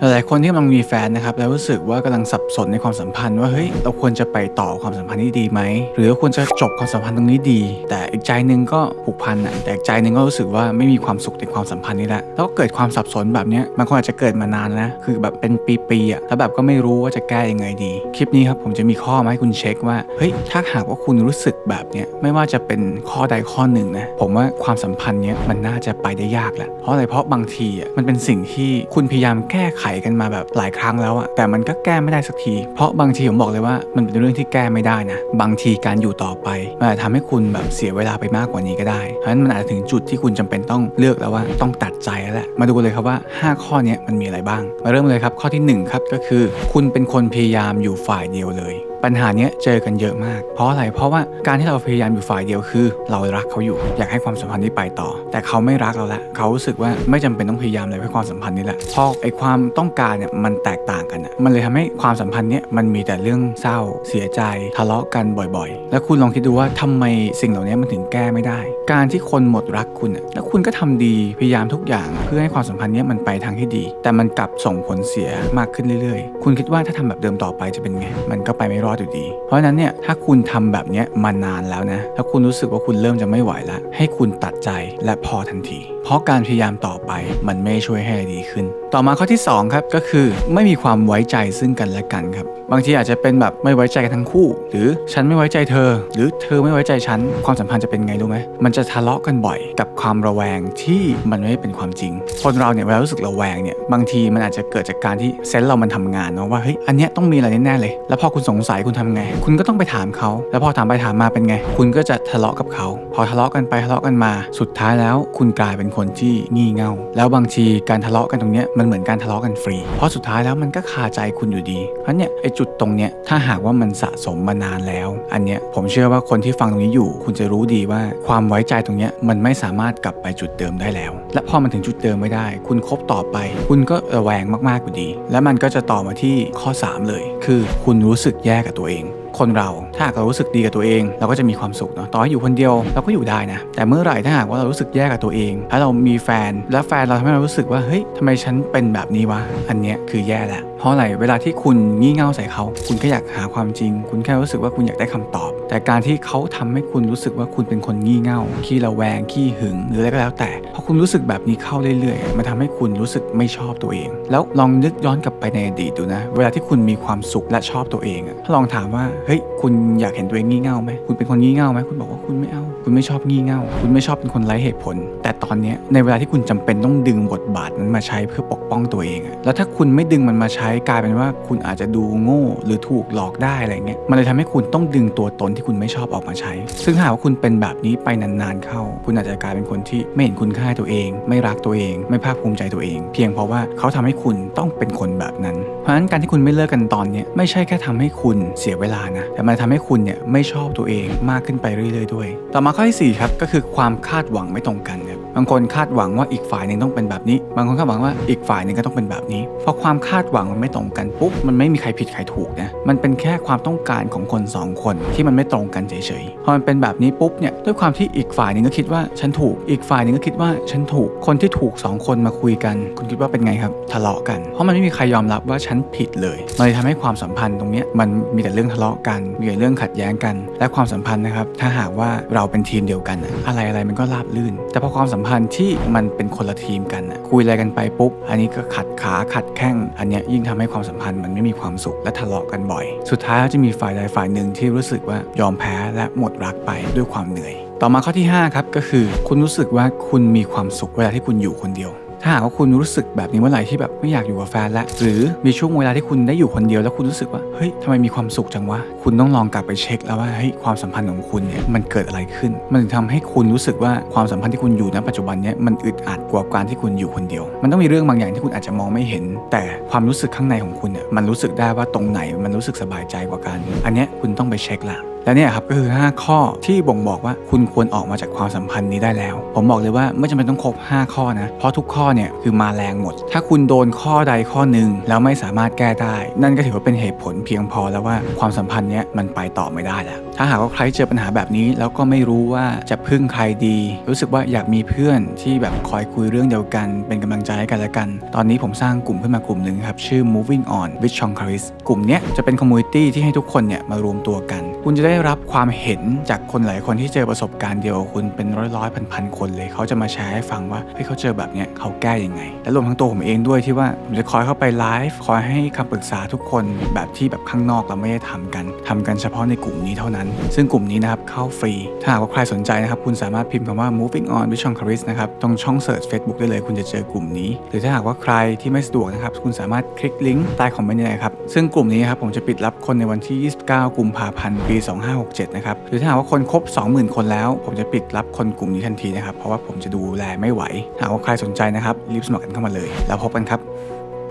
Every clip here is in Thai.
หลายๆคนที่กำลังมีแฟนนะครับแล้วรู้สึกว่ากำลังสับสนในความสัมพันธ์ว่าเฮ้ยเราควรจะไปต่อความสัมพันธ์นี้ดีไหมหรือว่าควรจะจบความสัมพันธ์ตรงนี้ดี แต่อีกใจหนึ่งก็ผูกพันอะแต่อีกใจหนึ่งก็รู้สึกว่าไม่มีความสุขในความสัมพันธ์นี้แหละแล้วก็เกิดความสับสนแบบนี้มันคงอาจจะเกิดมานานแล้วคือแบบเป็นปีๆอะแล้วแบบก็ไม่รู้ว่าจะแก้ยังไงดี คลิปนี้ครับผมจะมีข้อมาให้คุณเช็คว่าเฮ้ยถ้าหากว่าคุณรู้สึกแบบเนี้ยไม่ว่าจะเป็นข้อใดข้อหนึ่งนะผมว่าความสัมพันธ์เนี้ยมันน่าจะไปได้ยากแหละเพราะอะไรเพราะบางทีอะมันเป็นสิ่งที่คุณพยายามแก้ไขกันมาแบบหลายครั้งแล้วอะแต่มันก็แก้ไม่ได้สักที เพราะบางทีผมบอกเลยว่ามันเป็นเรื่องที่แก้ไม่ได้นะ บางทีการอยู่ต่อไปมันอาจจะทำให้คุณแบบเสียเวลาไปมากกว่านี้ก็ได้ เพราะฉะนั้นมันอาจจะถึงจุดที่คุณจำเป็นต้องเลือกแล้วว่าต้องตัดใจแล้วแหละ มาดูกันเลยครับว่า 5 ข้อเนี้ยมันมีอะไรบ้าง มาเริ่มเลยครับข้อที่หนึ่งครับก็คือ คุณเป็นคนพยายามอยู่ฝ่ายเดียวเลย ปัญหาเนี้ยเจอกันเยอะมาก เพราะอะไร เพราะว่าการที่เราพยายามอยู่ฝ่ายเดียวคือ เรารักเขาอยู่ อยากให้ความสัมพันธ์นี้ไปต่อ แต่เขาไม่รักเราละเขารู้สึกว่าไม่จำเป็นต้องพยายามเลยเพื่อความสัมพันธ์นี้แหละเพราะไอความต้องการเนี่ยมันแตกต่างกันอะมันเลยทำให้ความสัมพันธ์เนี้ยมันมีแต่เรื่องเศร้า เสียใจทะเลาะกันบ่อยๆ แล้วคุณลองคิดดูว่าทำไมสิ่งเหล่านี้มันถึงแก้ไม่ได้ การที่คนหมดรักคุณอะแล้วคุณก็ทำดีพยายามทุกอย่างเพื่อให้ความสัมพันธ์เนี้ยมันไปทางที่ดี แต่มันกลับส่งผลเสียมากขึ้นเรื่อยๆ คุณคิดว่าถ้าทำแบบเดิมต่อไปจะเป็นไงมันก็ไปไม่รอดอยู่ดี เพราะฉะนั้นเนี่ยถ้าคุณทำแบบนี้มานานแล้วนะ ถ้าคุณรู้สึกว่าคุณเริ่มจะไม่ไหวแล้ว ให้คุณตัดใจและพอทันที เพราะการพยายามต่อไปมันไม่ช่วยให้อะไรดีขึ้น ต่อมาข้อที่สองครับก็คือไม่มีความไว้ใจซึ่งกันและกันครับ บางทีอาจจะเป็นแบบไม่ไว้ใจกันทั้งคู่ หรือฉันไม่ไว้ใจเธอ หรือเธอไม่ไว้ใจฉันความสัมพันธ์จะเป็นไงรู้ไหมมันจะทะเลาะกันบ่อย กับความระแวงที่มันไม่เป็นความจริง คนเราเนี่ยเวลารู้สึกระแวงเนี่ยบางทีมันอาจจะเกิดจากการที่เซนส์เรามันทำงานเนาะว่าเฮ้ยอันเนี้ยต้องมีอะไรแน่ๆเลย แล้วพอคุณสงสัยคุณทำไง คุณก็ต้องไปถามเขา แล้วพอถามไปถามมาเป็นไง คุณก็จะทะเลาะกับเขา พอทะเลาะกันไปทะเลาะกันมา สุดท้ายแล้ว คุณกลายเป็นคนที่งี่เง่า แล้วบางทีการทะเลาะกันตรงเนี้ยมันเหมือนการทะเลาะกันฟรี เพราะสุดท้ายแล้วมันก็คาใจคุณอยู่ดีเพราะเนี่ยไอ้จุดตรงเนี้ยถ้าหากว่ามันสะสมมานานแล้ว อันเนี้ยผมเชื่อว่าคนที่ฟังตรงนี้อยู่ คุณจะรู้ดีว่าความไว้ใจตรงเนี้ยมันไม่สามารถกลับไปจุดเดิมได้แล้ว และพอมันถึงจุดเดิมไม่ได้ คุณคบต่อไป คุณก็ระแวงมากๆอยู่ดี และมันก็จะต่อมาที่ข้อ 3 เลย คือคุณรู้สึกแย่กับตัวเอง คนเราถ้าหากเรารู้สึกดีกับตัวเอง เราก็จะมีความสุขเนาะต่อให้อยู่คนเดียวเราก็อยู่ได้นะ แต่เมื่อไหร่ถ้าหากว่าเรารู้สึกแย่กับตัวเองแล้วเรามีแฟนแล้วแฟนเราทำให้เรารู้สึกว่าเฮ้ยทำไมฉันเป็นแบบนี้วะอันเนี้ยคือแย่แหละเพราะอะไรเวลาที่คุณงี่เง่าใส่เขา คุณก็อยากหาความจริง คุณแค่รู้สึกว่าคุณอยากได้คำตอบ แต่การที่เขาทำให้คุณรู้สึกว่าคุณเป็นคนงี่เง่าขี้ระแวงขี้หึงหรืออะไรก็แล้วแต่พอคุณรู้สึกแบบนี้เข้าเรื่อยๆมันทำให้คุณรู้สึกไม่ชอบตัวเอง แล้วลองนึกย้อนกลับไปในอดีตดูนะ เวลาที่คุณมีความสุขและชอบตัวเองถ้าลองถามว่าเฮ้ยคุณอยากเห็นตัวเองงี่เง่าไหมคุณเป็นคนงี่เง่าไหมคุณบอกว่าคุณไม่เอา คุณไม่ชอบงี่เง่า คุณไม่ชอบเป็นคนไร้เหตุผล แต่ตอนนี้ในเวลาที่คุณจำเป็นต้องดึงบทบาทนั้นมาใช้เพื่อปกป้องตัวเองอะแล้วถ้าคุณไม่ดึงมันมาใช้กลายเป็นว่าคุณอาจจะดูโง่หรือถูกหลอกได้อะไรเงี้ยมันเลยทำให้คุณต้องดึงตัวตนที่คุณไม่ชอบออกมาใช้ ซึ่งหากว่าคุณเป็นแบบนี้ไปนานๆเข้า คุณอาจจะกลายเป็นคนที่ไม่เห็นคุณค่าตัวเอง ไม่รักตัวเอง ไม่ภาคภูมิใจตัวเอง เพียงเพราะว่าเขาทำให้คุณต้องเป็นคนแบบนั้น เพราะฉะนั้นการที่คุณไม่เลิกกันตอนนี้ไม่ใช่แค่ทำให้คุณเสียเวลานะแต่มันทำให้คุณเนี่ยไม่ชอบตัวเองมากขึ้นไปเรื่อยๆด้วย ต่อมาข้อที่สี่ครับก็คือความคาดหวังไม่ตรงกันครับ บางคนคาดหวังว่าอีกฝ่ายหนึ่งต้องเป็นแบบนี้ บางคนคาดหวังว่าอีกฝ่ายหนึ่งก็ต้องเป็นแบบนี้พอความคาดหวังมันไม่ตรงกันปุ๊บมันไม่มีใครผิดใครถูกนะมันเป็นแค่ความต้องการของคนสองคนที่มันไม่ตรงกันเฉยๆพอมันเป็นแบบนี้ปุ๊บเนี่ยด้วยความที่อีกฝ่ายหนึ่งก็คิดว่าฉันถูก อีกฝ่ายหนึ่งก็คิดว่าฉันถูกคนที่ถูกสองคนมาคุยกัน คุณคิดว่าเป็นไงครับทะเลาะกัน เพราะมันไม่มีใครยอมรับว่าฉันผิดเลยมันเลยทำให้ความสัมพันธ์ตรงเนี้ยมันมีแต่เรื่องทะเลาะกันมีแต่เรื่องขัดแย้งกัน และความสัมพันธ์นะครับถ้าหากว่าเราเป็นทีมเดียวกัน อะไรอะไรมันก็ราบลื่น แต่พอความสัมพันธ์ที่มันเป็นคนละทีมกันอะคุยอะไรกันไปปุ๊บ อันนี้ก็ขัดขาขัดแข้ง อันเนี้ยยิ่งทำให้ความสัมพันธ์มันไม่มีความสุขและทะเลาะกันบ่อย สุดท้ายก็จะมีฝ่ายใดฝ่ายหนึ่งที่รู้สึกว่ายอมแพ้และหมดรักไปด้วยความเหนื่อย ต่อมาข้อที่5ครับก็คือ คุณรู้สึกว่าคุณมีความสุขเวลาที่คุณอยู่คนเดียว ถ้าหากว่าคุณรู้สึกแบบนี้เมื่อไหร่ที่แบบไม่อยากอยู่กับแฟนล้วหรือมีช่วงเวลาที่คุณได้อยู่คนเดียวแล้วคุณรู้สึกว่าเฮ้ยทำไมมีความสุขจังวะคุณต้องลองกลับไปเช็คแล้วว่าเฮ้ยความสัมพันธ์ของคุณเนี่ยมันเกิดอะไรขึ้น มันถึงทำให้คุณรู้สึกว่าความสัมพันธ์ที่คุณอยู่ณปัจจุบันเนี้ยมันอึดอัดกว่าการที่คุณอยู่คนเดียว มันต้องมีเรื่องบางอย่างที่คุณอาจจะมองไม่เห็น แต่ความรู้สึกข้างในของคุณเนี่ยมันรู้สึกได้ว่าตรงไหนมันรู้สึกสบายใจกว่ากัน อันเนี้ยคุณต้องไปเช็คละ และเนี่ยครับก็คือ 5 ข้อที่บ่งบอกว่าคุณควรออกมาจากความสัมพันธ์นี้ได้แล้ว ผมบอกเลยว่าไม่จำเป็นต้องครบ 5 ข้อนะ เพราะทุกข้อเนี่ยคือมาแรงหมด ถ้าคุณโดนข้อใดข้อหนึ่งแล้วไม่สามารถแก้ได้ นั่นก็ถือว่าเป็นเหตุผลเพียงพอแล้วว่าความสัมพันธ์เนี้ยมันไปต่อไม่ได้แล้ว ถ้าหากว่าใครเจอปัญหาแบบนี้ แล้วก็ไม่รู้ว่าจะพึ่งใครดี รู้สึกว่าอยากมีเพื่อนที่แบบคอยคุยเรื่องเดียวกัน เป็นกำลังใจให้กันและกัน ตอนนี้ผมสร้างกลุ่มขึ้นมากลุ่มหนึ่งครับชื่อ moving on with Chong Charis กลุ่มเนี้ยจะเป็นคอมมูนิตี้ที่ให้ทุกคนเนี่ยมารวมตัวกัน คุณจะได้ได้รับความเห็นจากคนหลายคนที่เจอประสบการณ์เดียวกับคุณเป็นร้อยร้อยพันพันๆคนเลย เขาจะมาแชร์ให้ฟังว่าเฮ้ยเขาเจอแบบเนี้ยเขาแก้ยังไง และรวมทั้งตัวผมเองด้วยที่ว่าผมจะคอยเข้าไปไลฟ์คอยให้คำปรึกษาทุกคนแบบที่แบบข้างนอกเราไม่ได้ทำกันทำกันเฉพาะในกลุ่มนี้เท่านั้น ซึ่งกลุ่มนี้นะครับเข้าฟรี ถ้าหากว่าใครสนใจนะครับคุณสามารถพิมพ์คำว่า moving on with Chong Charis นะครับตรงช่องเสิร์ช Facebook ได้เลย คุณจะเจอกลุ่มนี้ หรือถ้าหากว่าใครที่ไม่สะดวกนะครับคุณสามารถคลิกลิงก์ใต้คอมเมนต์เลยครับซึ่งกลุ่มนี้ครับผมจะปิดรับคนในวันที่ 29 กุมภาพันธ์ปี2567 นะครับ หรือถ้าหากว่าคนครบ 20,000 คนแล้ว ผมจะปิดรับคนกลุ่มนี้ทันทีนะครับ เพราะว่าผมจะดูแลไม่ไหว หากว่าใครสนใจนะครับ รีบสมัครกันเข้ามาเลย แล้วพบกันครับ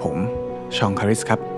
ผมชองคาริสครับ